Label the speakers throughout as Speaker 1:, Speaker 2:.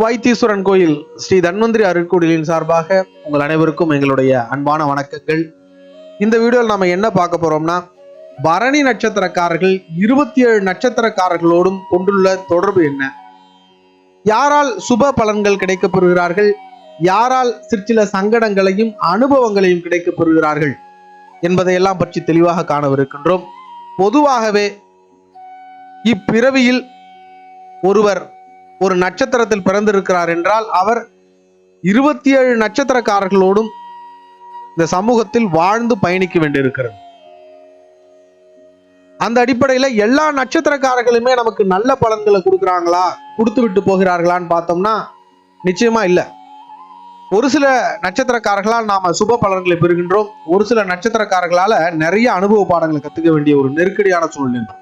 Speaker 1: வைத்தீஸ்வரன் கோயில் ஸ்ரீ தன்வந்திரி அருட்கோயிலின் சார்பாக உங்கள் அனைவருக்கும் எங்களுடைய அன்பான வணக்கங்கள். இந்த வீடியோவில் நாம என்ன பார்க்க போறோம்னா பரணி நட்சத்திரக்காரர்கள் இருபத்தி ஏழு நட்சத்திரக்காரர்களோடும் கொண்டுள்ள தொடர்பு என்ன? யாரால் சுப பலன்கள் கிடைக்கப்பெறுகிறார்கள் யாரால் சிற்சில சங்கடங்களையும் அனுபவங்களையும் கிடைக்கப் பெறுகிறார்கள்? என்பதையெல்லாம் பற்றி தெளிவாக காணவிருக்கின்றோம். பொதுவாகவே இப்பிறவியில் ஒருவர் ஒரு நட்சத்திரத்தில் பிறந்திருக்கிறார் என்றால் அவர் இருபத்தி ஏழு நட்சத்திரக்காரர்களோடும் இந்த சமூகத்தில் வாழ்ந்து பயணிக்க வேண்டியிருக்கிறது. அந்த அடிப்படையில எல்லா நட்சத்திரக்காரர்களுமே நமக்கு நல்ல பலன்களை கொடுக்குறாங்களா? கொடுத்து விட்டு போகிறார்களான்னு பார்த்தோம்னா நிச்சயமா இல்ல. ஒரு சில நட்சத்திரக்காரர்களால் நாம சுப பலன்களை பெறுகின்றோம். ஒரு சில நட்சத்திரக்காரர்களால நிறைய அனுபவ பாடங்களை கத்துக்க வேண்டிய ஒரு நெருக்கடியான சூழ்நிலை.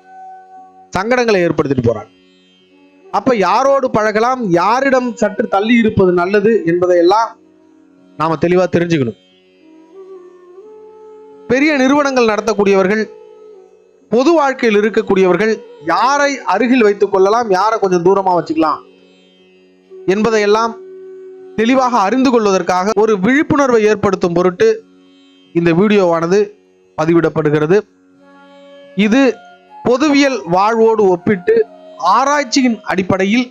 Speaker 1: சங்கடங்களை ஏற்படுத்திட்டு போகிறாங்க அப்ப யாரோடு பழகலாம்? யாரிடம் சற்று தள்ளி இருப்பது நல்லது என்பதையெல்லாம் நாம தெளிவா தெரிஞ்சுக்கணும். பெரிய நிறுவனங்கள் நடத்தக்கூடியவர்கள் பொது வாழ்க்கையில் இருக்கக்கூடியவர்கள் யாரை அருகில் வைத்துக் கொள்ளலாம்? யாரை கொஞ்சம் தூரமா வச்சுக்கலாம்? என்பதையெல்லாம் தெளிவாக அறிந்து கொள்வதற்காக ஒரு விழிப்புணர்வை ஏற்படுத்தும் பொருட்டு இந்த வீடியோவானது பதிவிடப்படுகிறது. இது பொதுவியல் வாழ்வோடு ஒப்பிட்டு ஆராய்ச்சியின் அடிப்படையில்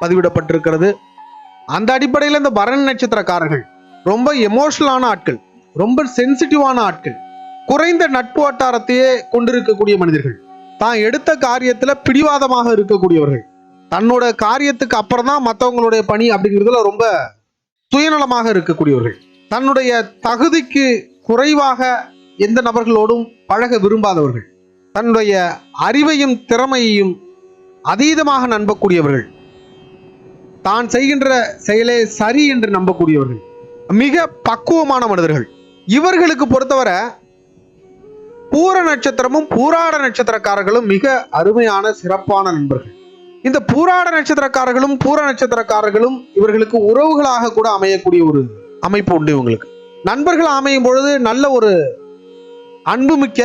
Speaker 1: பதிவிடப்பட்டிருக்கிறது. அந்த அடிப்படையில் இந்த பரணி நட்சத்திரக்காரர்கள் ரொம்ப எமோஷனலான ஆட்கள் ரொம்ப சென்சிட்டிவான ஆட்கள் குறைந்த நட்பு வட்டாரத்தையே கொண்டிருக்கக்கூடிய மனிதர்கள். தான் எடுத்த காரியத்தில் பிடிவாதமாக இருக்கக்கூடியவர்கள். தன்னோட காரியத்துக்கு அப்புறம் தான் மற்றவங்களுடைய பணி அப்படிங்கிறதுல ரொம்ப சுயநலமாக இருக்கக்கூடியவர்கள். தன்னுடைய தகுதிக்கு குறைவாக எந்த நபர்களோடும் பழக விரும்பாதவர்கள். தன்னுடைய அறிவையும் திறமையையும் அதீதமாக நம்பக்கூடியவர்கள். தான் செய்கின்ற செயலே சரி என்று நம்பக்கூடியவர்கள். மிக பக்குவமான மனிதர்கள். இவர்களுக்கு பொறுத்தவரை பூர நட்சத்திரமும் பூராட நட்சத்திரக்காரர்களும் மிக அருமையான சிறப்பான நண்பர்கள். இந்த பூராட நட்சத்திரக்காரர்களும் பூர நட்சத்திரக்காரர்களும் இவர்களுக்கு உறவுகளாக கூட அமையக்கூடிய ஒரு அமைப்பு உண்டு இவங்களுக்கு. நண்பர்கள் அமையும் பொழுது நல்ல ஒரு அன்புமிக்க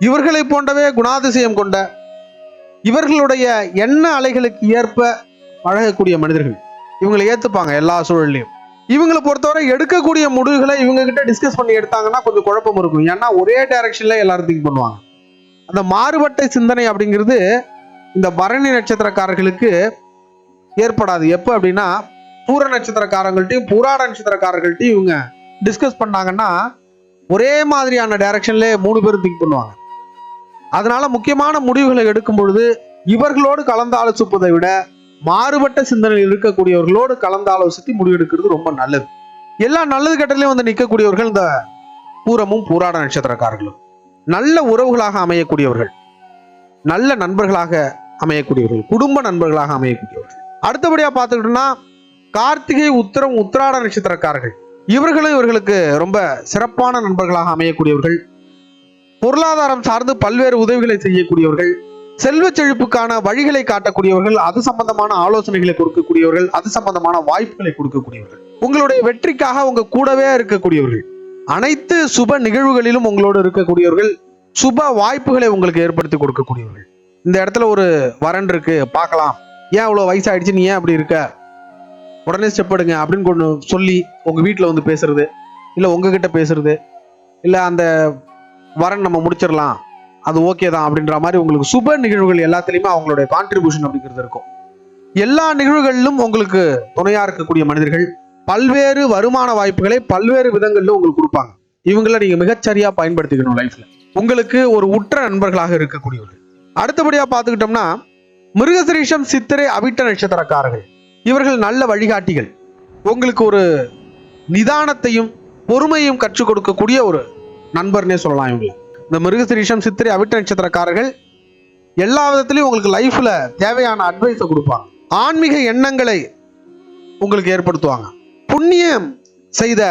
Speaker 1: இவர்களை போன்றவே குணாதிசயம் கொண்ட இவர்களுடைய எண்ண அலைகளுக்கு ஏற்ப பழகக்கூடிய மனிதர்கள். இவங்களை ஏத்துப்பாங்க எல்லா சூழல்லையும். இவங்களை பொறுத்தவரை எடுக்கக்கூடிய முடிவுகளை இவங்க கிட்ட டிஸ்கஸ் பண்ணி எடுத்தாங்கன்னா கொஞ்சம் குழப்பம் இருக்கும். ஏன்னா ஒரே டைரக்ஷன்ல எல்லாரும் திங்க் பண்ணுவாங்க. அந்த மாறுபட்ட சிந்தனை அப்படிங்கிறது இந்த பரணி நட்சத்திரக்காரர்களுக்கு ஏற்படாது. எப்போ அப்படின்னா பூர நட்சத்திரக்காரங்கள்ட்டையும் பூராட நட்சத்திரக்காரர்கள்ட்டையும் இவங்க டிஸ்கஸ் பண்ணாங்கன்னா ஒரே மாதிரியான டைரக்ஷன்ல மூணு பேரும் திங்க் பண்ணுவாங்க. அதனால முக்கியமான முடிவுகளை எடுக்கும் பொழுது இவர்களோடு கலந்து ஆலோசிப்பதை விட மாறுபட்ட சிந்தனையில் இருக்கக்கூடியவர்களோடு கலந்து ஆலோசித்து முடிவெடுக்கிறது ரொம்ப நல்லது. எல்லா நல்லது கெட்டலையும் வந்து நிற்கக்கூடியவர்கள் இந்த பூரமும் பூராட நட்சத்திரக்காரர்களும். நல்ல உறவுகளாக அமையக்கூடியவர்கள் நல்ல நண்பர்களாக அமையக்கூடியவர்கள் குடும்ப நண்பர்களாக அமையக்கூடியவர்கள். அடுத்தபடியா பார்த்துக்கிட்டோம்னா கார்த்திகை உத்தரம் உத்திராட நட்சத்திரக்காரர்கள். இவர்களும் இவர்களுக்கு ரொம்ப சிறப்பான நண்பர்களாக அமையக்கூடியவர்கள். பொருளாதாரம் சார்ந்து பல்வேறு உதவிகளை செய்யக்கூடியவர்கள் செல்வ செழிப்புக்கான வழிகளை காட்டக்கூடியவர்கள் அது சம்பந்தமான ஆலோசனைகளை கொடுக்கக்கூடியவர்கள் அது சம்பந்தமான வாய்ப்புகளை கொடுக்கக்கூடியவர்கள். உங்களுடைய வெற்றிக்காக உங்க கூடவே இருக்கக்கூடியவர்கள் அனைத்து சுப நிகழ்வுகளிலும் உங்களோடு இருக்கக்கூடியவர்கள் சுப வாய்ப்புகளை உங்களுக்கு ஏற்படுத்தி கொடுக்கக்கூடியவர்கள். இந்த இடத்துல ஒரு வரன் இருக்கு பார்க்கலாம். ஏன் இவ்வளோ வயசாயிடுச்சு நீ ஏன் அப்படி இருக்க? உடனே ஸ்டெப் எடுங்க அப்படின்னு கொண்டு சொல்லி உங்கள் வீட்டில் வந்து பேசுறது இல்லை உங்ககிட்ட பேசுறது இல்லை அந்த வரன் நம்ம முடிச்சிடலாம். அது ஓகே தான் அப்படின்ற மாதிரி உங்களுக்கு சுப நிகழ்வுகள் எல்லாத்துலேயுமே அவங்களுடைய கான்ட்ரிபியூஷன் அப்படிங்கிறது இருக்கும். எல்லா நிகழ்வுகளிலும் உங்களுக்கு துணையா இருக்கக்கூடிய மனிதர்கள் பல்வேறு வருமான வாய்ப்புகளை பல்வேறு விதங்களில் உங்களுக்கு கொடுப்பாங்க. இவங்கள நீங்க மிகச்சரியாக பயன்படுத்திக்கணும் லைஃப்ல உங்களுக்கு ஒரு உற்ற நண்பர்களாக இருக்கக்கூடியவர்கள். அடுத்தபடியா பார்த்துக்கிட்டோம்னா மிருகசிரீஷம் சித்திரை அவிட்ட நட்சத்திரக்காரர்கள். இவர்கள் நல்ல வழிகாட்டிகள். உங்களுக்கு ஒரு நிதானத்தையும் பொறுமையும் கற்றுக் கொடுக்கக்கூடிய ஒரு நண்பர்னே சொல்லலாம் இவங்களை. இந்த மிருகசிரீஷம் சித்திரை அவிட்ட நட்சத்திரக்காரர்கள் எல்லா விதத்துலையும் உங்களுக்கு லைஃப்பில் தேவையான அட்வைஸை கொடுப்பாங்க. ஆன்மீக எண்ணங்களை உங்களுக்கு ஏற்படுத்துவாங்க. புண்ணியம் செய்த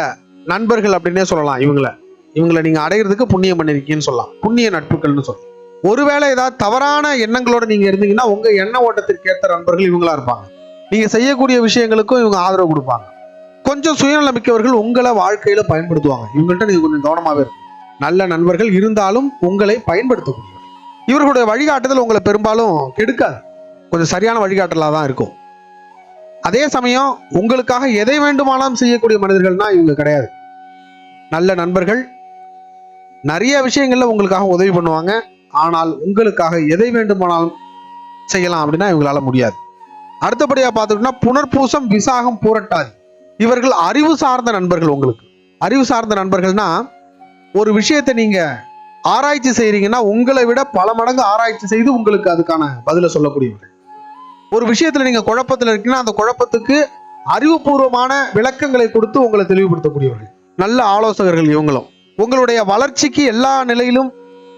Speaker 1: நண்பர்கள் அப்படின்னே சொல்லலாம் இவங்களை. இவங்களை நீங்கள் அடையிறதுக்கு புண்ணியம் பண்ணியிருக்கீங்கன்னு சொல்லலாம். புண்ணிய நட்புகள்னு சொல்லலாம். ஒருவேளை ஏதாவது தவறான எண்ணங்களோட நீங்கள் இருந்தீங்கன்னா உங்கள் எண்ண ஓட்டத்திற்கு ஏற்ற நண்பர்கள் இவங்களா இருப்பாங்க. நீங்கள் செய்யக்கூடிய விஷயங்களுக்கும் இவங்க ஆதரவு கொடுப்பாங்க. கொஞ்சம் சுயநலமிக்கவர்கள் உங்களை வாழ்க்கையில் பயன்படுத்துவாங்க. இவங்கள்ட்ட நீங்கள் கொஞ்சம் கவனமாகவே இருக்கும் நல்ல நண்பர்கள் இருந்தாலும் உங்களை பயன்படுத்தக்கூடிய இவர்களுடைய வழிகாட்டுதல் உங்களை பெரும்பாலும் கெடுக்காது. கொஞ்சம் சரியான வழிகாட்டலாக தான் இருக்கும். அதே சமயம் உங்களுக்காக எதை வேண்டுமானாலும் செய்யக்கூடிய மனிதர்கள்னா இவங்க கிடையாது. நல்ல நண்பர்கள் நிறைய விஷயங்களில் உங்களுக்காக உதவி பண்ணுவாங்க. ஆனால் உங்களுக்காக எதை வேண்டுமானாலும் செய்யலாம் அப்படின்னா இவங்களால முடியாது. அடுத்தபடியாக பார்த்துக்கிட்டோம்னா புனர்பூசம் விசாகம் பூரட்டாதி. இவர்கள் அறிவு சார்ந்த நண்பர்கள் உங்களுக்கு. அறிவு சார்ந்த நண்பர்கள்னா ஒரு விஷயத்தை நீங்க ஆராய்ச்சி செய்றீங்கன்னா உங்களை விட பல மடங்கு ஆராய்ச்சி செய்து உங்களுக்கு அதுக்கான பதிலை சொல்லக்கூடியவர்கள். ஒரு விஷயத்துல நீங்க குழப்பத்துல இருக்கீங்கன்னா அந்த குழப்பத்துக்கு அறிவுபூர்வமான விளக்கங்களை கொடுத்து உங்களை தெளிவுபடுத்தக்கூடியவர்கள். நல்ல ஆலோசகர்கள் இவங்களும். உங்களுடைய வளர்ச்சிக்கு எல்லா நிலையிலும்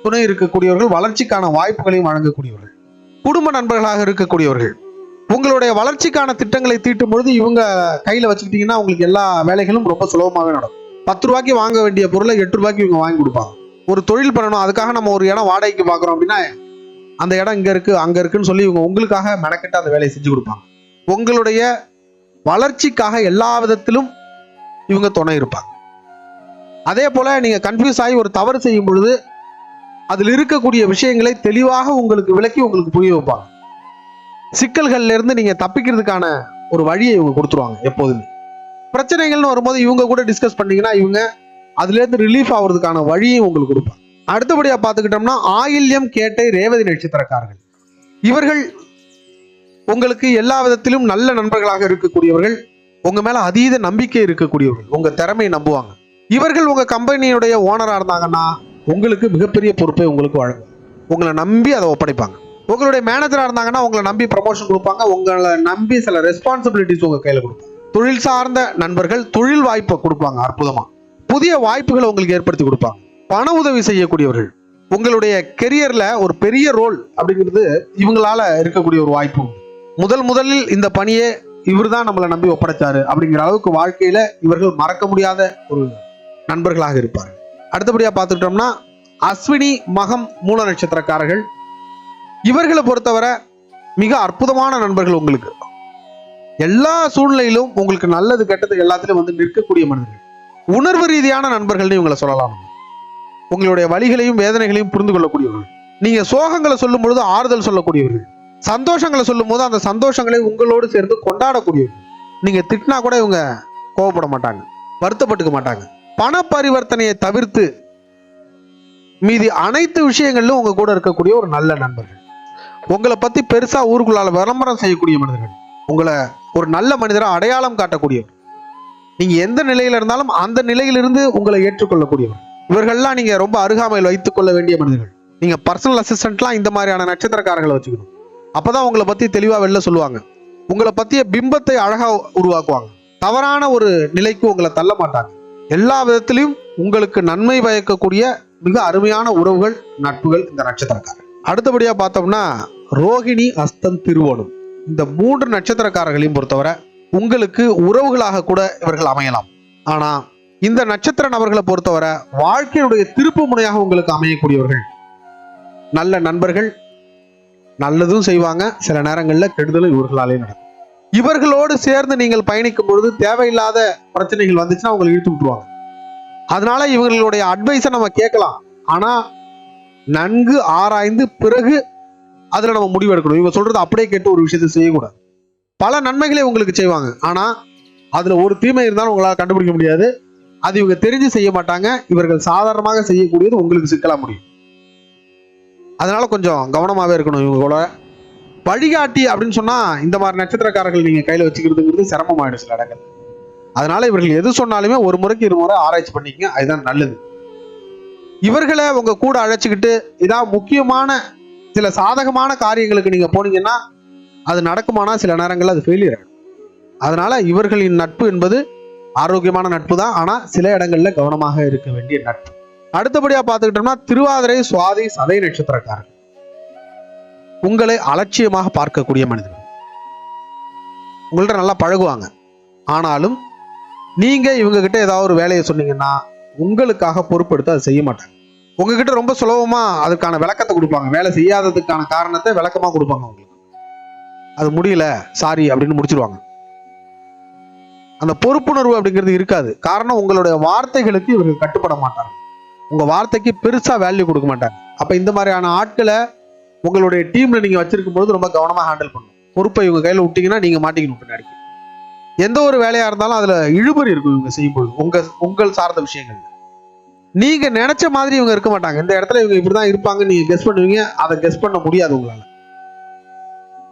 Speaker 1: துணை இருக்கக்கூடியவர்கள் வளர்ச்சிக்கான வாய்ப்புகளையும் வழங்கக்கூடியவர்கள். குடும்ப நண்பர்களாக இருக்கக்கூடியவர்கள். உங்களுடைய வளர்ச்சிக்கான திட்டங்களை தீட்டும் பொழுது இவங்க கையில வச்சுக்கிட்டீங்கன்னா உங்களுக்கு எல்லா வேலைகளும் ரொம்ப சுலபமாகவே நடக்கும். பத்து ரூபாய்க்கு வாங்க வேண்டிய பொருளை எட்டு ரூபாய்க்கு இவங்க வாங்கி கொடுப்பாங்க. ஒரு தொழில் பண்ணணும் அதுக்காக நம்ம ஒரு இடம் வாடகைக்கு பார்க்குறோம் அப்படின்னா அந்த இடம் இங்கே இருக்குது அங்கே இருக்குன்னு சொல்லி இவங்க உங்களுக்காக மெனக்கெட்டு அந்த வேலையை செஞ்சு கொடுப்பாங்க. உங்களுடைய வளர்ச்சிக்காக எல்லா விதத்திலும் இவங்க துணை இருப்பாங்க. அதே போல் நீங்கள் கன்ஃபியூஸ் ஆகி ஒரு தவறு செய்யும் பொழுது அதில் இருக்கக்கூடிய விஷயங்களை தெளிவாக உங்களுக்கு விளக்கி உங்களுக்கு புரிய வைப்பாங்க. சிக்கல்கள்லேருந்து நீங்கள் தப்பிக்கிறதுக்கான ஒரு வழியை இவங்க கொடுத்துருவாங்க எப்போதுமே. பிரச்சனைகள்னு வரும்போது இவங்க கூட டிஸ்கஸ் பண்ணீங்கன்னா இவங்க அதுலேருந்து ரிலீஃப் ஆகுறதுக்கான வழியும் உங்களுக்கு கொடுப்பாங்க. அடுத்தபடியாக பார்த்துக்கிட்டோம்னா ஆயில்யம் கேட்டை ரேவதி நட்சத்திரக்காரர்கள். இவர்கள் உங்களுக்கு எல்லா விதத்திலும் நல்ல நண்பர்களாக இருக்கக்கூடியவர்கள் உங்க மேல அதீத நம்பிக்கை இருக்கக்கூடியவர்கள் உங்க திறமையை நம்புவாங்க. இவர்கள் உங்க கம்பெனியுடைய ஓனரா இருந்தாங்கன்னா உங்களுக்கு மிகப்பெரிய பொறுப்பை உங்களுக்கு வழங்கும். உங்களை நம்பி அதை ஒப்படைப்பாங்க. உங்களுடைய மேனேஜரா இருந்தாங்கன்னா உங்களை நம்பி ப்ரமோஷன் கொடுப்பாங்க உங்களை நம்பி சில ரெஸ்பான்சிபிலிட்டிஸ் உங்க கையில கொடுப்பாங்க. தொழில் சார்ந்த நண்பர்கள் தொழில் வாய்ப்பை கொடுப்பாங்க அற்புதமா. புதிய வாய்ப்புகளை உங்களுக்கு ஏற்படுத்தி கொடுப்பாங்க. பண உதவி செய்யக்கூடியவர்கள். உங்களுடைய கெரியர்ல ஒரு பெரிய ரோல் அப்படிங்கிறது இவங்களால இருக்கக்கூடிய ஒரு வாய்ப்பு முதல் முதலில் இந்த பணியை இவர்தான் நம்மளை நம்பி ஒப்படைச்சாரு அப்படிங்கிற அளவுக்கு வாழ்க்கையில இவர்கள் மறக்க முடியாத ஒரு நண்பர்களாக இருப்பார் அடுத்தபடியா பார்த்துக்கிட்டோம்னா அஸ்வினி மகம் மூல நட்சத்திரக்காரர்கள். இவர்களை பொறுத்தவரை மிக அற்புதமான நண்பர்கள் உங்களுக்கு. எல்லா சூழ்நிலையிலும் உங்களுக்கு நல்லது கெட்டது எல்லாத்திலும் வந்து நிற்கக்கூடிய மனிதர்கள். உணர்வு ரீதியான நண்பர்கள்னு இவங்களை சொல்லலாம். உங்களுடைய வழிகளையும் வேதனைகளையும் புரிந்து கொள்ளக்கூடியவர்கள். நீங்க சோகங்களை சொல்லும் பொழுது ஆறுதல் சொல்லக்கூடியவர்கள். சந்தோஷங்களை சொல்லும் போது அந்த சந்தோஷங்களை உங்களோடு சேர்ந்து கொண்டாடக்கூடியவர்கள். நீங்க திட்டினா கூட இவங்க கோவப்பட மாட்டாங்க வருத்தப்பட்டுக்க மாட்டாங்க. பண பரிவர்த்தனையை தவிர்த்து மீதி அனைத்து விஷயங்களிலும் உங்க கூட இருக்கக்கூடிய ஒரு நல்ல நண்பர்கள். உங்களை பத்தி பெருசா ஊருக்குள்ளால விளம்பரம் செய்யக்கூடிய மனிதர்கள். உங்களை ஒரு நல்ல மனிதரை அடையாளம் காட்டக்கூடியவர். நீங்கள் எந்த நிலையில் இருந்தாலும் அந்த நிலையிலிருந்து உங்களை ஏற்றுக்கொள்ளக்கூடியவர். இவர்கள்லாம் நீங்கள் ரொம்ப அருகாமையில் வைத்துக் கொள்ள வேண்டிய மனிதர்கள். நீங்கள் பர்சனல் அசிஸ்டன்ட்லாம் இந்த மாதிரியான நட்சத்திரக்காரர்களை வச்சுக்கணும். அப்போ தான் உங்களை பற்றி தெளிவாக வெளில சொல்லுவாங்க. உங்களை பற்றிய பிம்பத்தை அழகாக உருவாக்குவாங்க. தவறான ஒரு நிலைக்கு உங்களை தள்ள மாட்டாங்க. எல்லா விதத்திலையும் உங்களுக்கு நன்மை பயக்கக்கூடிய மிக அருமையான உறவுகள் நட்புகள் இந்த நட்சத்திரக்காரர் அடுத்தபடியாக பார்த்தோம்னா ரோகிணி அஸ்தம் திருவோணம். இந்த மூன்று நட்சத்திரக்காரர்களையும் பொறுத்தவரை உங்களுக்கு உறவுகளாக கூட இவர்கள் அமையலாம். ஆனா இந்த நட்சத்திர நபர்களை பொறுத்தவரை வாழ்க்கையுடைய திருப்பு முனையாக உங்களுக்கு அமையக்கூடியவர்கள். நல்ல நண்பர்கள் நல்லதும் செய்வாங்க. சில நேரங்களில் கெடுதலும் இவர்களாலே நடக்கும். இவர்களோடு சேர்ந்து நீங்கள் பயணிக்கும் பொழுது தேவையில்லாத பிரச்சனைகள் வந்துச்சுன்னா உங்களை இழுத்து விட்டுருவாங்க. அதனால இவங்களுடைய அட்வைஸை நம்ம கேட்கலாம். ஆனா நன்கு ஆராய்ந்து பிறகு அதில் நம்ம முடிவு எடுக்கணும் இவங்க சொல்கிறது அப்படியே கேட்டு ஒரு விஷயத்தை செய்யக்கூடாது. பல நன்மைகளை உங்களுக்கு செய்வாங்க. ஆனால் அதில் ஒரு தீமை இருந்தாலும் உங்களால் கண்டுபிடிக்க முடியாது. அது இவங்க தெரிஞ்சு செய்ய மாட்டாங்க. இவர்கள் சாதாரணமாக செய்யக்கூடியது உங்களுக்கு சிக்கலாக முடியும். அதனால கொஞ்சம் கவனமாகவே இருக்கணும் இவங்களோட வழிகாட்டி அப்படின்னு சொன்னால் இந்த மாதிரி நட்சத்திரக்காரர்கள் நீங்கள் கையில் வச்சுக்கிறதுங்கிறது சிரமமாயிடும் சில இடங்கள். அதனால இவர்கள் எது சொன்னாலுமே ஒரு முறைக்கு இரு முறை ஆராய்ச்சி பண்ணிக்கங்க. அதுதான் நல்லது. இவர்களை உங்க கூட அழைச்சிக்கிட்டு இதான் முக்கியமான சில சாதகமான காரியங்களுக்கு நீங்க போனீங்கன்னா அது நடக்குமானா சில நேரங்களில் அது ஃபெயிலியர் ஆகும் அதனால இவர்களின் நட்பு என்பது ஆரோக்கியமான நட்பு தான். ஆனா சில இடங்கள்ல கவனமாக இருக்க வேண்டிய நட்பு. அடுத்தபடியா பார்த்துக்கிட்டோம்னா திருவாதிரை சுவாதி சதை நட்சத்திரக்காரர் உங்களை அலட்சியமாக பார்க்கக்கூடிய மனிதர்கள். உங்கள்ட்ட நல்லா பழகுவாங்க. ஆனாலும் நீங்க இவங்க கிட்ட ஏதாவது ஒரு வேலையை சொன்னீங்கன்னா உங்களுக்காக பொறுப்பெடுத்து அதை செய்ய மாட்டாங்க. உங்ககிட்ட ரொம்ப சுலபமா அதுக்கான விளக்கத்தை கொடுப்பாங்க. வேலை செய்யாததுக்கான காரணத்தை விளக்கமா கொடுப்பாங்க உங்களுக்கு. அது முடியல சாரி அப்படின்னு முடிச்சிருவாங்க. அந்த பொறுப்புணர்வு அப்படிங்கிறது இருக்காது. காரணம் உங்களுடைய வார்த்தைகளுக்கு இவர்கள் கட்டுப்பட மாட்டாங்க உங்க வார்த்தைக்கு பெருசா வேல்யூ கொடுக்க மாட்டாங்க அப்ப இந்த மாதிரியான ஆட்களை உங்களுடைய டீம்ல நீங்க வச்சிருக்கும் பொழுது ரொம்ப கவனமா ஹேண்டில் பண்ணணும். பொறுப்பை இவங்க கையில விட்டீங்கன்னா நீங்க மாட்டிக்கணும் பின்னாடி எந்த ஒரு வேலையா இருந்தாலும் அதுல இழுபறி இருக்கும் இவங்க செய்யும்போது உங்க உங்கள் சார்ந்த விஷயங்கள் நீங்க நினைச்ச மாதிரி இவங்க இருக்க மாட்டாங்க. இந்த இடத்துல இவங்க இப்படிதான் இருப்பாங்க. நீங்க கெஸ் பண்ணுவீங்க. அதை கெஸ் பண்ண முடியாது உங்களால.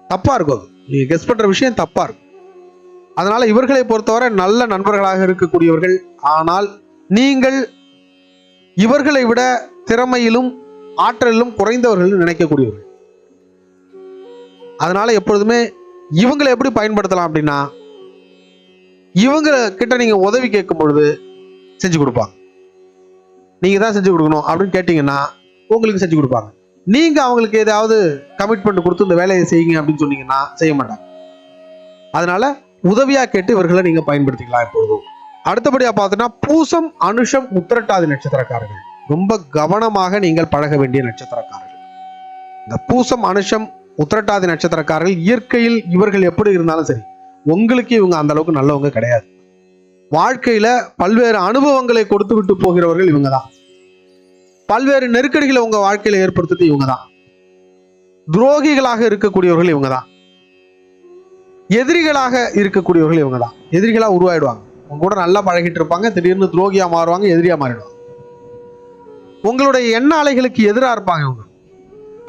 Speaker 1: தப்பா இருக்கும் அது. நீங்க கெஸ் பண்ற விஷயம் தப்பா இருக்கும். அதனால இவர்களை பொறுத்தவரை நல்ல நண்பர்களாக இருக்கக்கூடியவர்கள். ஆனால் நீங்கள் இவர்களை விட திறமையிலும் ஆற்றலிலும் குறைந்தவர்கள் நினைக்கக்கூடியவர்கள். அதனால எப்பொழுதுமே இவங்களை எப்படி பயன்படுத்தலாம் அப்படின்னா இவங்க கிட்ட நீங்க உதவி கேட்கும் பொழுது செஞ்சு கொடுப்பாங்க. நீங்க தான் செஞ்சு கொடுக்கணும் அப்படின்னு கேட்டீங்கன்னா உங்களுக்கு செஞ்சு கொடுப்பாங்க. நீங்க அவங்களுக்கு ஏதாவது கமிட்மெண்ட் கொடுத்து இந்த வேலையை செய்யுங்க அப்படின்னு சொன்னீங்கன்னா செய்ய மாட்டாங்க. அதனால உதவியா கேட்டு இவர்களை நீங்க பயன்படுத்திக்கலாம் எப்பொழுதும். அடுத்தபடியா பார்த்தீங்கன்னா பூசம் அனுஷம் உத்திரட்டாதி நட்சத்திரக்காரர்கள். ரொம்ப கவனமாக நீங்கள் பழக வேண்டிய நட்சத்திரக்காரர்கள். இந்த பூசம் அனுஷம் உத்திரட்டாதி நட்சத்திரக்காரர்கள் இயற்கையில் இவர்கள் எப்படி இருந்தாலும் சரி உங்களுக்கு இவங்க அந்த அளவுக்கு நல்லவங்க கிடையாது. வாழ்க்கையில பல்வேறு அனுபவங்களை கொடுத்து விட்டு போகிறவர்கள் இவங்க தான் பல்வேறு நெருக்கடிகளை உங்க வாழ்க்கையில ஏற்படுத்துறது இவங்க தான் துரோகிகளாக இருக்கக்கூடியவர்கள் இவங்க தான் எதிரிகளாக இருக்கக்கூடியவர்கள் இவங்க தான் எதிரிகளா உருவாயிடுவாங்க. உங்க கூட நல்லா பழகிட்டு இருப்பாங்க. திடீர்னு துரோகியா மாறுவாங்க எதிரியா மாறிடுவாங்க. உங்களுடைய எண்ண அலைகளுக்கு எதிராக இருப்பாங்க இவங்க.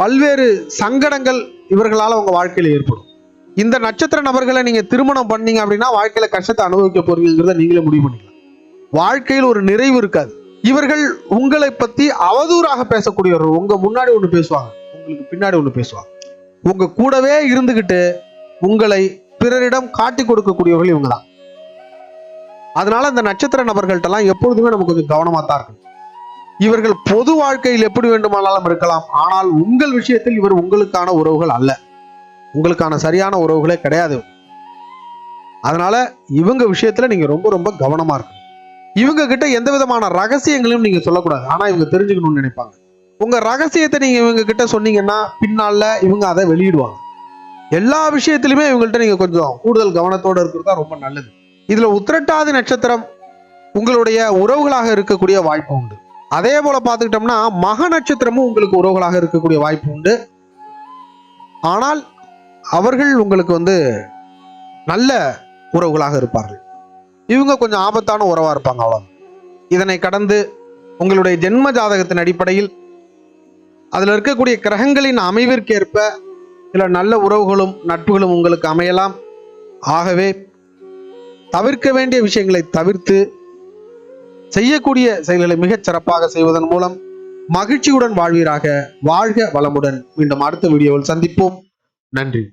Speaker 1: பல்வேறு சங்கடங்கள் இவர்களால் உங்க வாழ்க்கையில் ஏற்படும். இந்த நட்சத்திர நபர்களை நீங்க திருமணம் பண்ணீங்க அப்படின்னா வாழ்க்கையில கஷ்டத்தை அனுபவிக்க போறீங்கிறத நீங்களே முடிவு பண்ணிக்கலாம். வாழ்க்கையில் ஒரு நிறைவு இருக்காது. இவர்கள் உங்களை பத்தி அவதூறாக பேசக்கூடியவர்கள் உங்க முன்னாடி ஒண்ணு பேசுவாங்க உங்களுக்கு பின்னாடி ஒண்ணு பேசுவாங்க. உங்க கூடவே இருந்துகிட்டு உங்களை பிறரிடம் காட்டி கொடுக்கக்கூடியவர்கள் இவங்க தான் அதனால இந்த நட்சத்திர நபர்கள்ட்டெல்லாம் எப்பொழுதுமே நம்ம கொஞ்சம் கவனமா தான் இருக்கணும். இவர்கள் பொது வாழ்க்கையில் எப்படி வேண்டுமானாலும் இருக்கலாம். ஆனால் உங்கள் விஷயத்தில் இவர் உங்களுக்கான உறவுகள் அல்ல. உங்களுக்கான சரியான உறவுகளே கிடையாது. அதனால இவங்க விஷயத்துல நீங்க ரொம்ப ரொம்ப கவனமா இருக்கணும். இவங்க கிட்ட எந்த விதமான ரகசியங்களையும் நீங்க சொல்லக்கூடாது. ஆனா இவங்க தெரிஞ்சுக்கணும்னு நினைப்பாங்க. உங்க ரகசியத்தை நீங்க இவங்க கிட்ட சொன்னீங்கன்னா பின்னால இவங்க அதை வெளியிடுவாங்க. எல்லா விஷயத்திலுமே இவங்கள்ட்ட நீங்க கொஞ்சம் கூடுதல் கவனத்தோட இருக்கிறது தான் ரொம்ப நல்லது. இதுல உத்திரட்டாதி நட்சத்திரம் உங்களுடைய உறவுகளாக இருக்கக்கூடிய வாய்ப்பு உண்டு. அதே போல பார்த்துக்கிட்டோம்னா மக நட்சத்திரமும் உங்களுக்கு உறவுகளாக இருக்கக்கூடிய வாய்ப்பு உண்டு. ஆனால் அவர்கள் உங்களுக்கு வந்து நல்ல உறவுகளாக இருப்பார்கள். இவங்க கொஞ்சம் ஆபத்தான உறவா இருப்பாங்க அவ்வளோ இதனை கடந்து உங்களுடைய ஜென்ம ஜாதகத்தின் அடிப்படையில் அதில் இருக்கக்கூடிய கிரகங்களின் அமைவிற்கேற்ப சில நல்ல உறவுகளும் நட்புகளும் உங்களுக்கு அமையலாம். ஆகவே தவிர்க்க வேண்டிய விஷயங்களை தவிர்த்து செய்யக்கூடிய செயல்களை மிகச் சிறப்பாக செய்வதன் மூலம் மகிழ்ச்சியுடன் வாழ்வீராக. வாழ்க வளமுடன். மீண்டும் அடுத்த வீடியோவில் சந்திப்போம். நன்றி.